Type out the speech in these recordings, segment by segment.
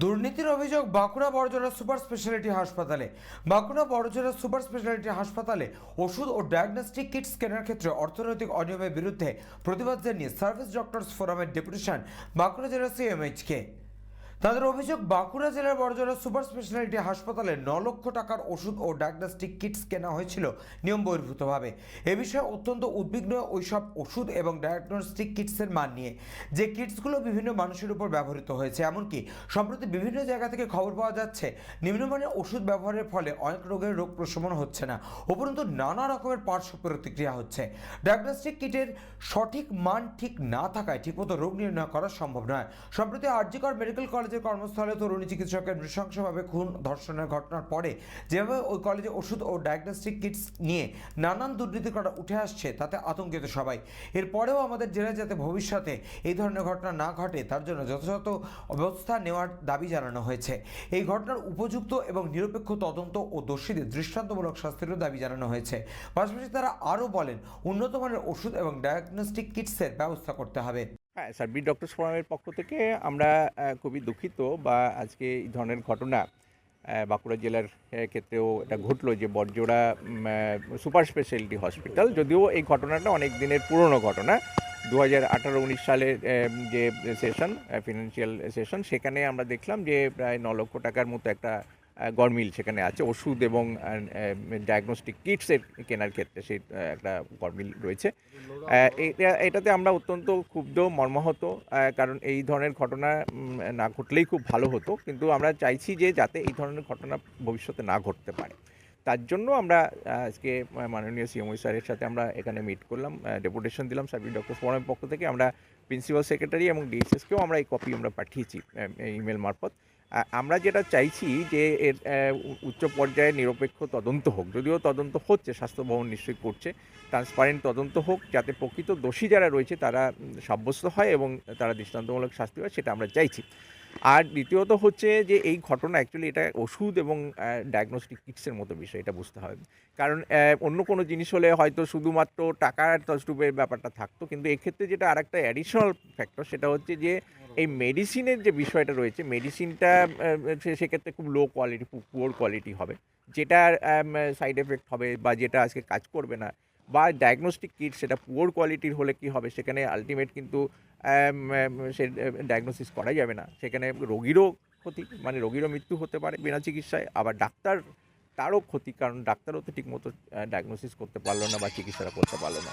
দুর্নীতির অভিযোগ Bankura Barjora super speciality হাসপাতালে। বাঁকুড়া বড়জোড়া সুপার স্পেশালিটি হাসপাতালে ওষুধ ও ডায়াগনস্টিক কিটস কেনার ক্ষেত্রে অর্থনৈতিক অনিয়মের বিরুদ্ধে প্রতিবাদ জানিয়ে সার্ভিস ডক্টরস ফোরামের ডেপুটেশন বাঁকুড়া জেলা সিএমএইচকে। তাদের অভিযোগ, বাঁকুড়া জেলার বড়জোড়া সুপার স্পেশালিটি হাসপাতালে ন লক্ষ টাকার ওষুধ ও ডায়াগনস্টিক কিটস কেনা হয়েছিল নিয়ম বহির্ভূতভাবে। এ বিষয়ে অত্যন্ত উদ্বিগ্ন ওইসব ওষুধ এবং ডায়াগনস্টিক কিটসের মান নিয়ে, যে কিটসগুলো বিভিন্ন মানুষের উপর ব্যবহৃত হয়েছে। এমনকি সম্প্রতি বিভিন্ন জায়গা থেকে খবর পাওয়া যাচ্ছে, নিম্নমানের ওষুধ ব্যবহারের ফলে অনেক রোগের রোগ প্রশমন হচ্ছে না, উপরন্তু নানা রকমের পার্শ্ব প্রতিক্রিয়া হচ্ছে। ডায়াগনস্টিক কিটের সঠিক মান ঠিক না থাকায় ঠিকমতো রোগ নির্ণয় করা সম্ভব নয়। সম্প্রতি আরজিকর মেডিকেল কলেজের কর্মস্থলে তরুণী চিকিৎসকের নৃশংসভাবে খুন ধর্ষণের ঘটনার পরে যেভাবে ওই কলেজে ওষুধ ও ডায়াগনস্টিক কিটস নিয়ে নানান দুর্নীতি করা উঠে আসছে, তাতে আতঙ্কিত সবাই। এরপরেও আমাদের জেলায় যাতে ভবিষ্যতে এই ধরনের ঘটনা না ঘটে, তার জন্য যথাযথ ব্যবস্থা নেওয়ার দাবি জানানো হয়েছে। এই ঘটনার উপযুক্ত এবং নিরপেক্ষ তদন্ত ও দোষীদের দৃষ্টান্তমূলক শাস্তিরও দাবি জানানো হয়েছে। পাশাপাশি তারা আরও বলেন উন্নত মানের ওষুধ এবং ডায়াগনস্টিক কিটসের ব্যবস্থা করতে হবে। হ্যাঁ সার্বিক ডক্টর ফোরামের পক্ষ থেকে আমরা খুবই দুঃখিত বা আজকে এই ধরনের ঘটনা বাঁকুড়া জেলার ক্ষেত্রেও এটা ঘটলো যে বড়জোড়া সুপার স্পেশালিটি হসপিটাল, যদিও এই ঘটনাটা অনেক দিনের পুরনো ঘটনা। দু হাজার আঠারো, উনিশ সালের যে সেশন ফিনান্সিয়াল সেশন, সেখানে আমরা দেখলাম যে প্রায় ন লক্ষ টাকার মতো একটা গরমিল সেখানে আছে। ওষুধ এবং ডায়াগনস্টিক কিটসের কেনার ক্ষেত্রে সেই একটা গরমিল রয়েছে। এটা, এটাতে আমরা অত্যন্ত ক্ষুব্ধ, মর্মাহত কারণ এই ধরনের ঘটনা না ঘটলেই খুব ভালো হতো। কিন্তু আমরা চাইছি যে যাতে এই ধরনের ঘটনা ভবিষ্যতে না ঘটতে পারে। তার জন্য আমরা আজকে মাননীয় সিএমও স্যারের সাথে আমরা এখানে মিট করলাম ডেপুটেশন দিলাম সার্ভিস ডক্টর ফোরামের পক্ষ থেকে। আমরা প্রিন্সিপাল সেক্রেটারি এবং ডিএসএসকেও আমরা এই কপি আমরা পাঠিয়েছি ইমেল মারফত। আমরা যেটা চাইছি যে এর উচ্চ পর্যায়ে নিরপেক্ষ তদন্ত হোক, যদিও তদন্ত হচ্ছে স্বাস্থ্য ভবন নিশ্চয়ই করছে ট্রান্সপারেন্ট তদন্ত হোক, যাতে প্রকৃত দোষী যারা রয়েছে তারা সাব্যস্ত হয় এবং তারা দৃষ্টান্তমূলক শাস্তি হয় সেটা আমরা চাইছি। আর দ্বিতীয়ত হচ্ছে যে এই ঘটনা অ্যাকচুয়ালি এটা ওষুধ এবং ডায়াগনস্টিক কিটসের মতো বিষয়, এটা বুঝতে হবে। কারণ অন্য কোনো জিনিস হলে হয়তো শুধুমাত্র টাকার তসরূপের ব্যাপারটা থাকতো, কিন্তু এক্ষেত্রে যেটা আরেকটা অ্যাডিশনাল ফ্যাক্টর সেটা হচ্ছে যে এই মেডিসিনের যে বিষয়টা রয়েছে মেডিসিনটা সেক্ষেত্রে খুব লো কোয়ালিটি পুয়ার কোয়ালিটি হবে। যেটার সাইড এফেক্ট হবে বা যেটা আজকে কাজ করবে না। বা ডায়াগনস্টিক কিট সেটা পুয়ার কোয়ালিটির হলে কি হবে? সেখানে আলটিমেট কিন্তু সে ডায়াগনোসিস করা যাবে না। সেখানে রোগীরও ক্ষতি মানে রোগীরও মৃত্যু হতে পারে বিনা চিকিৎসায়, আবার ডাক্তার, তারও ক্ষতি, কারণ ডাক্তারও তো ঠিকমতো ডায়াগনোসিস করতে পারল না বা চিকিৎসাটা করতে পারল না।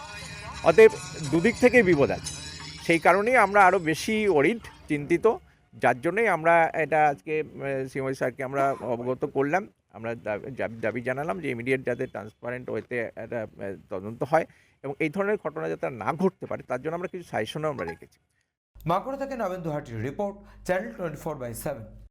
অতএব দুদিক থেকেই বিপদ আছে। সেই কারণেই আমরা আরও বেশি ওরিড চিন্তিত, যার জন্যই আমরা এটা আজকে সিএমআই স্যারকে আমরা অবগত করলাম। আমরা দাবি- জানালাম যে ইমিডিয়েট যাতে ট্রান্সপারেন্ট ওয়েতে একটা তদন্ত হয় এবং এই ধরনের ঘটনা যাতে না ঘটতে পারে, তার জন্য আমরা কিছু সাজেশনও আমরা রেখেছি। বাঁকুড়া থেকে Nabendu হাটির report channel twenty four by seven